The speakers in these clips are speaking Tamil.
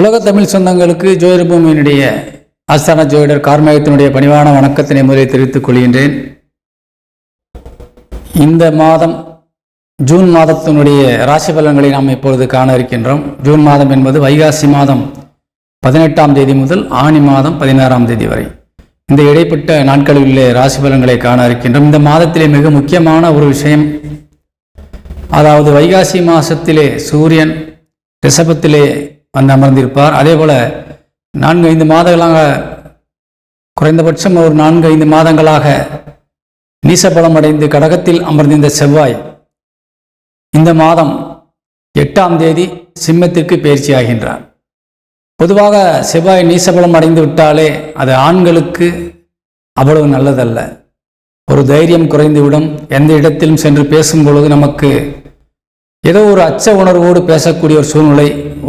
உலக தமிழ் சொந்தங்களுக்கு ஜோதிட பூமியினுடைய ஆஸ்தான ஜோதிடர் கார்மேகத்தினுடைய பணிவான வணக்கத்தினை முதலில் தெரிவித்துக் கொள்கின்றேன். இந்த மாதம் ஜூன் மாதத்தினுடைய ராசி பலன்களை நாம் இப்பொழுது காண இருக்கின்றோம். ஜூன் மாதம் என்பது வைகாசி மாதம் பதினெட்டாம் தேதி முதல் ஆணி மாதம் பதினாறாம் தேதி வரை. இந்த இடைப்பட்ட நாட்களில் உள்ள ராசி பலன்களை காண இருக்கின்றோம். இந்த மாதத்திலே மிக முக்கியமான ஒரு விஷயம் அதாவது வைகாசி மாதத்திலே சூரியன் ரிஷபத்திலே வந்து அமர்ந்திருப்பார். அதே போல் நான்கு ஐந்து மாதங்களாக குறைந்தபட்சம் ஒரு நான்கு ஐந்து மாதங்களாக நீசபலம் அடைந்து கடகத்தில் அமர்ந்திருந்த செவ்வாய் இந்த மாதம் எட்டாம் தேதி சிம்மத்திற்கு பயிற்சியாகின்றார் பொதுவாக செவ்வாய் நீசபலம் அடைந்து விட்டாலே அது ஆண்களுக்கு அவ்வளவு நல்லதல்ல. ஒரு தைரியம் குறைந்துவிடும் எந்த இடத்திலும் சென்று பேசும் பொழுது நமக்கு ஏதோ ஒரு அச்ச உணர்வோடு பேசக்கூடிய ஒரு சூழ்நிலை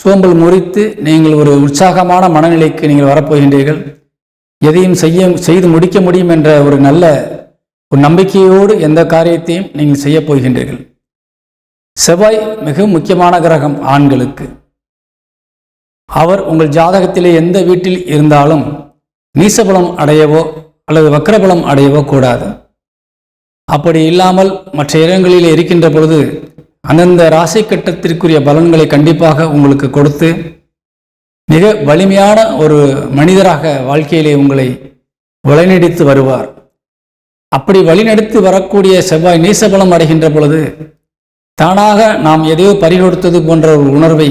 சோம்பல் முறித்து நீங்கள் ஒரு உற்சாகமான மனநிலைக்கு நீங்கள் வரப்போகின்றீர்கள். எதையும் செய்ய செய்து முடிக்க முடியும் என்ற ஒரு நல்ல ஒரு நம்பிக்கையோடு எந்த காரியத்தையும் நீங்கள் செய்யப் போகின்றீர்கள். செவ்வாய் மிக முக்கியமான கிரகம் ஆண்களுக்கு. அவர் உங்கள் ஜாதகத்திலே எந்த வீட்டில் இருந்தாலும் நீசபலம் அடையவோ அல்லது வக்கரபலம் அடையவோ கூடாது. அப்படி இல்லாமல் மற்ற இடங்களில் இருக்கின்ற பொழுது அந்தந்த ராசி கட்டத்திற்குரிய பலன்களை கண்டிப்பாக உங்களுக்கு கொடுத்து மிக வலிமையான ஒரு மனிதராக வாழ்க்கையிலே உங்களை வழிநடித்து வருவார். அப்படி வழிநடித்து வரக்கூடிய செவ்வாய் நீசபலம் அடைகின்ற பொழுது தானாக நாம் எதையோ பறிகொடுத்தது போன்ற ஒரு உணர்வை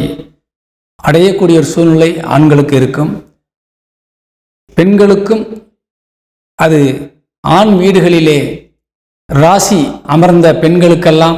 அடையக்கூடிய ஒரு சூழ்நிலை ஆண்களுக்கு இருக்கும். பெண்களுக்கும் அது ஆண் வீடுகளிலே ராசி அமர்ந்த பெண்களுக்கெல்லாம்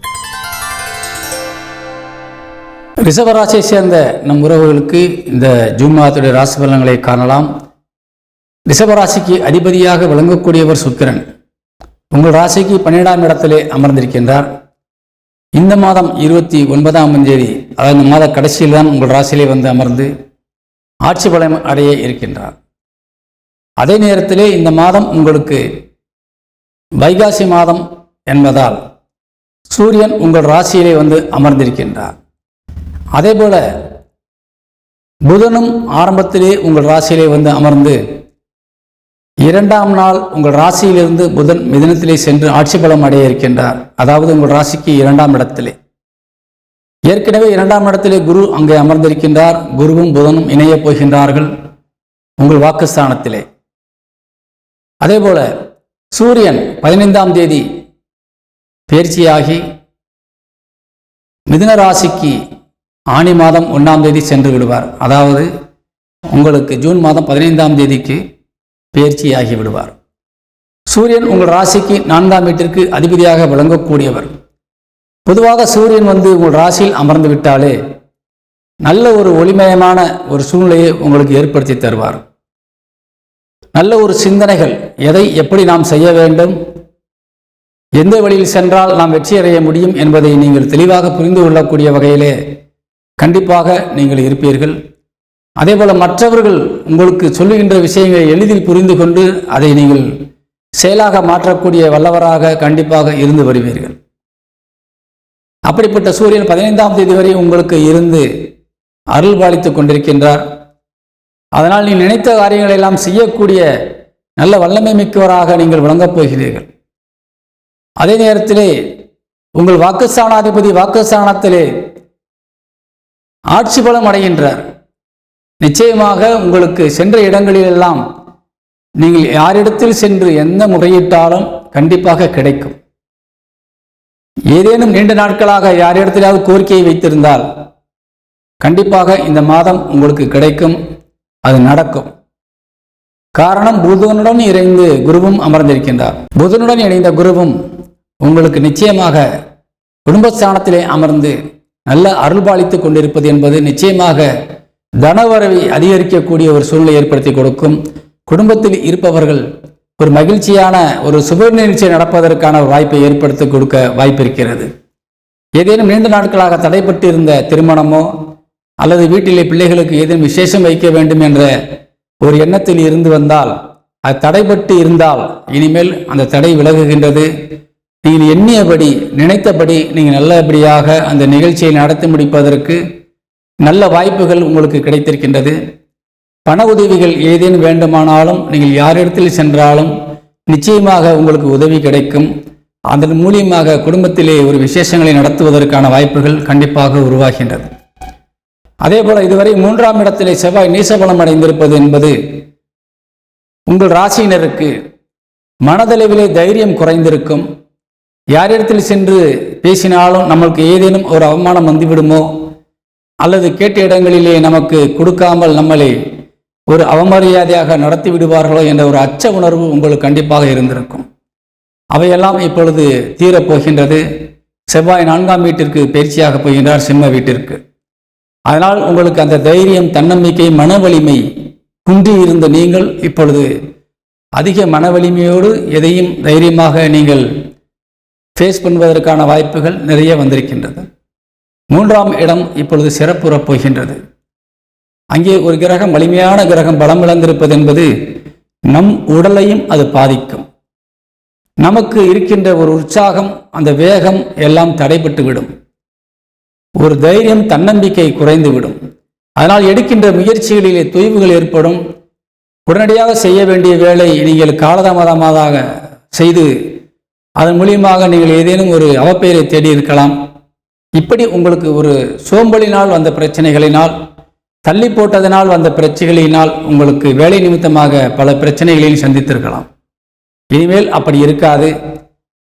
ரிஷபராசியை சேர்ந்த நம் உறவுகளுக்கு இந்த ஜூன் மாதத்துடைய ராசி பலன்களை காணலாம். ரிஷபராசிக்கு அதிபதியாக விளங்கக்கூடியவர் சுக்கிரன். உங்கள் ராசிக்கு பன்னிரெண்டாம் இடத்திலே அமர்ந்திருக்கின்றார். இந்த மாதம் இருபத்தி ஒன்பதாம் தேதி அதாவது இந்த மாத கடைசியில் தான் உங்கள் ராசியிலே வந்து அமர்ந்து ஆட்சி பலம் அடைய இருக்கின்றார். அதே நேரத்திலே இந்த மாதம் உங்களுக்கு வைகாசி மாதம் என்பதால் சூரியன் உங்கள் ராசியிலே வந்து அமர்ந்திருக்கின்றார். அதே போல புதனும் ஆரம்பத்திலே உங்கள் ராசியிலே வந்து அமர்ந்து இரண்டாம் நாள் உங்கள் ராசியிலிருந்து புதன் மிதனத்திலே சென்று ஆட்சி பலம் அடைய இருக்கின்றார். அதாவது உங்கள் ராசிக்கு இரண்டாம் இடத்திலே. ஏற்கனவே இரண்டாம் இடத்திலே குரு அங்கே அமர்ந்திருக்கின்றார். குருவும் புதனும் இணையப் போகின்றார்கள் உங்கள் வாக்குஸ்தானத்திலே. அதே போல சூரியன் பதினைந்தாம் தேதி பயிற்சியாகி மிதுன ராசிக்கு ஆணி மாதம் ஒன்றாம் தேதி சென்று விடுவார். அதாவது உங்களுக்கு ஜூன் மாதம் பதினைந்தாம் தேதிக்கு பயிற்சியாகி விடுவார். சூரியன் உங்கள் ராசிக்கு நான்காம் வீட்டிற்கு அதிபதியாக விளங்கக்கூடியவர். பொதுவாக சூரியன் வந்து உங்கள் ராசியில் அமர்ந்து விட்டாலே நல்ல ஒரு ஒளிமயமான ஒரு சூழ்நிலையை உங்களுக்கு ஏற்படுத்தி தருவார். நல்ல ஒரு சிந்தனைகள் எதை எப்படி நாம் செய்ய வேண்டும் எந்த வழியில் சென்றால் நாம் வெற்றி அடைய முடியும் என்பதை நீங்கள் தெளிவாக புரிந்து கொள்ளக்கூடிய வகையிலே கண்டிப்பாக நீங்கள் இருப்பீர்கள். அதேபோல மற்றவர்கள் உங்களுக்கு சொல்லுகின்ற விஷயங்களை எளிதில் புரிந்து கொண்டு அதை நீங்கள் செயலாக மாற்றக்கூடிய வல்லவராக கண்டிப்பாக இருந்து வருவீர்கள். அப்படிப்பட்ட சூரியன் பதினைந்தாம் தேதி வரை உங்களுக்கு இருந்து அருள் பாலித்துக் கொண்டிருக்கின்றார். அதனால் நீ நினைத்த காரியங்களை எல்லாம் செய்யக்கூடிய நல்ல வல்லமை மிக்கவராக நீங்கள் விளங்கப் போகிறீர்கள். அதே நேரத்திலே உங்கள் வாக்குஸ்தானாதிபதி வாக்குஸ்தானத்திலே ஆட்சி பலம் அடைகின்றார். நிச்சயமாக உங்களுக்கு சென்ற இடங்களிலெல்லாம் நீங்கள் யாரிடத்தில் சென்று எந்த முறையிட்டாலும் கண்டிப்பாக கிடைக்கும். ஏதேனும் நீண்ட நாட்களாக யாரிடத்திலாவது கோரிக்கையை வைத்திருந்தால் கண்டிப்பாக இந்த மாதம் உங்களுக்கு கிடைக்கும் அது நடக்கும். காரணம் புதனுடன் இணைந்து குருவும் அமர்ந்திருக்கின்றார். புதனுடன் இணைந்த குருவும் உங்களுக்கு நிச்சயமாக குடும்பஸ்தானத்திலே அமர்ந்து நல்ல அருள்பாலித்துக் கொண்டிருப்பது என்பது நிச்சயமாக தனவரவை அதிகரிக்கக்கூடிய ஒரு சூழ்நிலை ஏற்படுத்தி கொடுக்கும். குடும்பத்தில் இருப்பவர்கள் ஒரு மகிழ்ச்சியான ஒரு சுப நிகழ்ச்சி நடப்பதற்கான ஒரு வாய்ப்பை ஏற்படுத்தி கொடுக்க வாய்ப்பு இருக்கிறது. ஏதேனும் நீண்ட நாட்களாக தடைப்பட்டு இருந்த திருமணமோ அல்லது வீட்டிலே பிள்ளைகளுக்கு ஏதேனும் விசேஷம் வைக்க வேண்டும் என்ற ஒரு எண்ணத்தில் இருந்து வந்தால் அது தடைப்பட்டு இருந்தால் இனிமேல் அந்த தடை விலகுகின்றது. நீங்கள் எண்ணியபடி நினைத்தபடி நீங்கள் நல்லபடியாக அந்த நிகழ்ச்சியை நடத்தி முடிப்பதற்கு நல்ல வாய்ப்புகள் உங்களுக்கு கிடைத்திருக்கின்றது. பண உதவிகள் ஏதேனும் வேண்டுமானாலும் நீங்கள் யாரிடத்தில் சென்றாலும் நிச்சயமாக உங்களுக்கு உதவி கிடைக்கும். அதன் மூலியமாக குடும்பத்திலே ஒரு விசேஷங்களை நடத்துவதற்கான வாய்ப்புகள் கண்டிப்பாக உருவாகின்றது. அதே போல இதுவரை மூன்றாம் இடத்திலே செவ்வாய் நீசபலம் அடைந்திருப்பது என்பது உங்கள் ராசியினருக்கு மனதளவிலே தைரியம் குறைந்திருக்கும். யாரிடத்தில் சென்று பேசினாலும் நம்மளுக்கு ஏதேனும் ஒரு அவமானம் வந்துவிடுமோ? அல்லது கேட்ட இடங்களிலே நமக்கு கொடுக்காமல் நம்மளை ஒரு அவமரியாதையாக நடத்தி விடுவார்களோ என்ற ஒரு அச்ச உணர்வு உங்களுக்கு கண்டிப்பாக இருந்திருக்கும். அவையெல்லாம் இப்பொழுது தீரப் போகின்றது. செவ்வாய் நான்காம் வீட்டிற்கு பயிற்சியாக போகின்றார் சிம்ம வீட்டிற்கு. அதனால் உங்களுக்கு அந்த தைரியம் தன்னம்பிக்கை மன வலிமை குன்றி இருந்த நீங்கள் இப்பொழுது அதிக மன வலிமையோடு எதையும் தைரியமாக நீங்கள் ஃபேஸ் பண்ணுவதற்கான வாய்ப்புகள் நிறைய வந்திருக்கின்றது. மூன்றாம் இடம் இப்பொழுது சிறப்புறப் போகின்றது. அங்கே ஒரு கிரகம் வலிமையான கிரகம் பலம் இழந்திருப்பது என்பது நம் உடலையும் அது பாதிக்கும். நமக்கு இருக்கின்ற ஒரு உற்சாகம் அந்த வேகம் எல்லாம் தடைபட்டு விடும் ஒரு தைரியம் தன்னம்பிக்கை குறைந்துவிடும். அதனால் எடுக்கின்ற முயற்சிகளிலே தொய்வுகள் ஏற்படும். உடனடியாக செய்ய வேண்டிய வேலை நீங்கள் காலதாமதமாக செய்து அதன் மூலியமாக நீங்கள் ஏதேனும் ஒரு அவப்பெயரை தேடி இருக்கலாம். இப்படி உங்களுக்கு ஒரு சோம்பலினால் வந்த பிரச்சனைகளினால் தள்ளி போட்டதனால் வந்த பிரச்சனைகளினால் உங்களுக்கு வேலை நிமித்தமாக பல பிரச்சனைகளையும் சந்தித்திருக்கலாம். இனிமேல் அப்படி இருக்காது.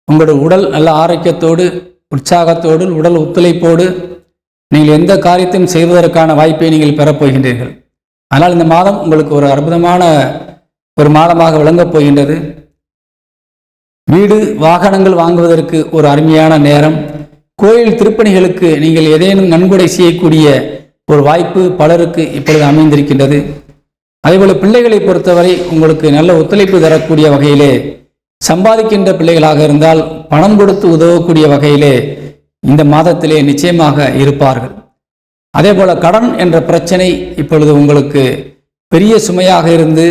உங்களோட உடல் நல்ல ஆரோக்கியத்தோடு உற்சாகத்தோடு உடல் ஒத்துழைப்போடு நீங்கள் எந்த காரியத்தையும் செய்வதற்கான வாய்ப்பை நீங்கள் பெறப்போகின்றீர்கள் ஆனால் இந்த மாதம் உங்களுக்கு ஒரு அற்புதமான ஒரு மாதமாக விளங்கப் போகின்றது. வீடு வாகனங்கள் வாங்குவதற்கு ஒரு அருமையான நேரம். கோயில் திருப்பணிகளுக்கு நீங்கள் ஏதேனும் நன்கொடை செய்யக்கூடிய ஒரு வாய்ப்பு பலருக்கு இப்பொழுது அமைந்திருக்கின்றது. அதேபோல பிள்ளைகளை பொறுத்தவரை உங்களுக்கு நல்ல ஒத்துழைப்பு தரக்கூடிய வகையிலே சம்பாதிக்கின்ற பிள்ளைகளாக இருந்தால் பணம் கொடுத்து உதவக்கூடிய வகையிலே இந்த மாதத்திலே நிச்சயமாக இருப்பார்கள். அதே போல் கடன் என்ற பிரச்சனை இப்பொழுது உங்களுக்கு பெரிய சுமையாக இருந்து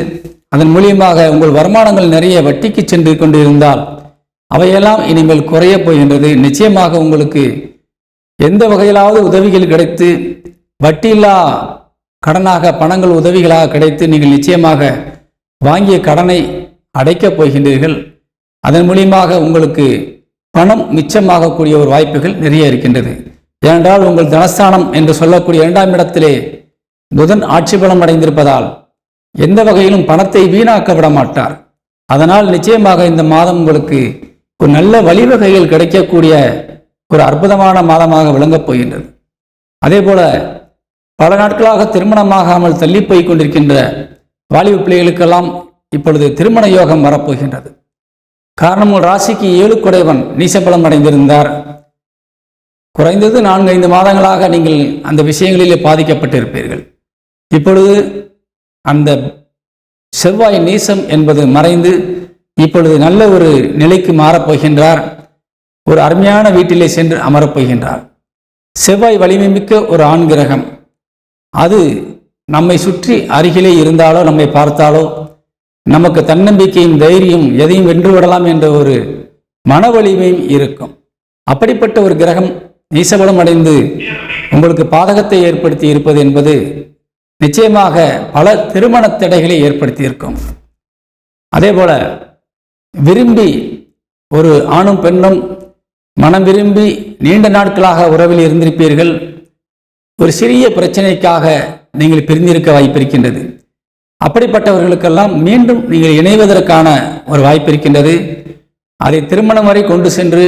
அதன் மூலியமாக உங்கள் வருமானங்கள் நிறைய வட்டிக்கு சென்று கொண்டிருந்தால் அவையெல்லாம் இனிமேல் குறையப் போகின்றது. நிச்சயமாக உங்களுக்கு எந்த வகையிலாவது உதவிகள் கிடைத்து வட்டியில்லா கடனாக பணங்கள் உதவிகளாக கிடைத்து நீங்கள் நிச்சயமாக வாங்கிய கடனை அடைக்கப் போகின்றீர்கள். அதன் மூலியமாக உங்களுக்கு பணம் மிச்சமாகக்கூடிய ஒரு வாய்ப்புகள் நிறைய இருக்கின்றது. ஏனென்றால் உங்கள் தனஸ்தானம் என்று சொல்லக்கூடிய இரண்டாம் இடத்திலே புதன் ஆட்சி பலம் அடைந்திருப்பதால் எந்த வகையிலும் பணத்தை வீணாக்க விட மாட்டார் அதனால் நிச்சயமாக இந்த மாதம் உங்களுக்கு ஒரு நல்ல வழிவகைகள் கிடைக்கக்கூடிய ஒரு அற்புதமான மாதமாக விளங்கப் போகின்றது. அதே போல பல நாட்களாக திருமணமாகாமல் தள்ளி போய் கொண்டிருக்கின்ற வாலிப பிள்ளைகளுக்கெல்லாம் இப்பொழுது திருமண யோகம் வரப்போகின்றது. காரணம் ராசிக்கு ஏழு குடைவன் நீசபலம் அடைந்திருந்தார். குறைந்தது நான்கு ஐந்து மாதங்களாக நீங்கள் அந்த விஷயங்களிலே பாதிக்கப்பட்டிருப்பீர்கள். இப்பொழுது அந்த செவ்வாய் நீசம் என்பது மறைந்து இப்பொழுது நல்ல ஒரு நிலைக்கு மாறப்போகின்றார். ஒரு அருமையான வீட்டிலே சென்று அமரப் போகின்றார் செவ்வாய் வலிமை மிக்க ஒரு ஆண் கிரகம். அது நம்மை சுற்றி அருகிலே இருந்தாலோ நம்மை பார்த்தாலோ நமக்கு தன்னம்பிக்கையும் தைரியம் எதையும் வென்று விடலாம் என்ற ஒரு மன வலிமையும் இருக்கும். அப்படிப்பட்ட ஒரு கிரகம் நீசபலம் அடைந்து உங்களுக்கு பாதகத்தை ஏற்படுத்தி இருப்பது என்பது நிச்சயமாக பல திருமண தடைகளை ஏற்படுத்தியிருக்கும். அதே போல விரும்பி ஒரு ஆணும் பெண்ணும் மனம் விரும்பி நீண்ட நாட்களாக உறவில் இருந்திருப்பீர்கள். ஒரு சிறிய பிரச்சனைக்காக நீங்கள் பிரிந்திருக்க வாய்ப்பிருக்கின்றது அப்படிப்பட்டவர்களுக்கெல்லாம் மீண்டும் நீங்கள் இணைவதற்கான ஒரு வாய்ப்பு இருக்கின்றது. அதை திருமணம் வரை கொண்டு சென்று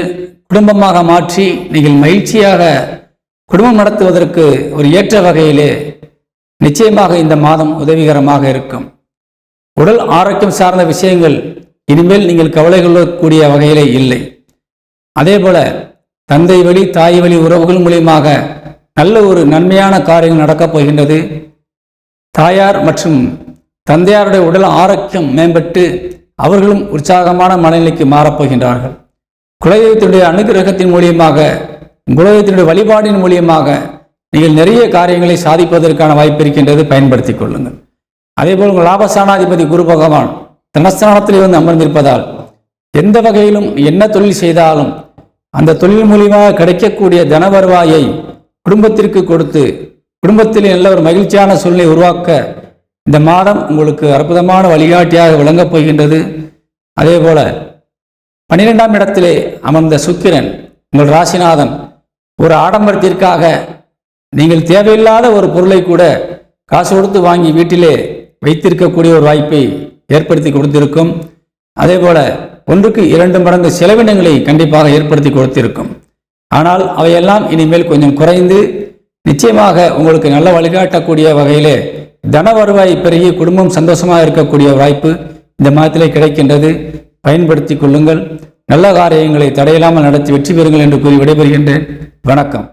குடும்பமாக மாற்றி நீங்கள் மகிழ்ச்சியாக குடும்பம் நடத்துவதற்கு ஒரு ஏற்ற வகையிலே நிச்சயமாக இந்த மாதம் உதவிகரமாக இருக்கும். உடல் ஆரோக்கியம் சார்ந்த விஷயங்கள் இனிமேல் நீங்கள் கவலை கொள்ளக்கூடிய வகையிலே இல்லை. அதேபோல தந்தை வழி தாய் வழி உறவுகள் மூலியமாக நல்ல ஒரு நன்மையான காரியங்கள் நடக்கப் போகின்றது. தாயார் மற்றும் தந்தையாருடைய உடல் ஆரோக்கியம் மேம்பட்டு அவர்களும் உற்சாகமான மனநிலைக்கு மாறப்போகின்றார்கள் குலதெய்வத்தினுடைய அனுகிரகத்தின் மூலியமாக குலதெய்வத்தினுடைய வழிபாடின் மூலியமாக நீங்கள் நிறைய காரியங்களை சாதிப்பதற்கான வாய்ப்பு இருக்கின்றது பயன்படுத்திக் கொள்ளுங்கள். அதே போல் உங்கள் லாபஸ்தானாதிபதி குரு பகவான் தனஸ்தானத்திலே வந்து அமர்ந்திருப்பதால் எந்த வகையிலும் என்ன தொழில் செய்தாலும் அந்த தொழில் மூலியமாக கிடைக்கக்கூடிய தன வருவாயை குடும்பத்திற்கு கொடுத்து குடும்பத்தில் நல்ல ஒரு மகிழ்ச்சியான சூழ்நிலை உருவாக்க இந்த மாதம் உங்களுக்கு அற்புதமான வழிகாட்டியாக விளங்கப் போகின்றது. அதே போல பன்னிரெண்டாம் இடத்திலே அமர்ந்த சுக்கிரன் உங்கள் ராசிநாதன் ஒரு ஆடம்பரத்திற்காக நீங்கள் தேவையில்லாத ஒரு பொருளை கூட காசு கொடுத்து வாங்கி வீட்டிலே வைத்திருக்கக்கூடிய ஒரு வாய்ப்பை ஏற்படுத்தி கொடுத்திருக்கும். அதே போல ஒன்றுக்கு இரண்டு மடங்கு செலவினங்களை கண்டிப்பாக ஏற்படுத்தி கொடுத்திருக்கும். ஆனால் அவையெல்லாம் இனிமேல் கொஞ்சம் குறைந்து நிச்சயமாக உங்களுக்கு நல்ல வழிகாட்டக்கூடிய வகையிலே தன வருவாய் பெருகி குடும்பம் சந்தோஷமாக இருக்கக்கூடிய வாய்ப்பு இந்த மாதத்திலே கிடைக்கின்றது. பயன்படுத்தி கொள்ளுங்கள். நல்ல காரியங்களை தடையில்லாமல் நடத்தி வெற்றி பெறுங்கள் என்று கூறி விடைபெறுகின்றேன். வணக்கம்.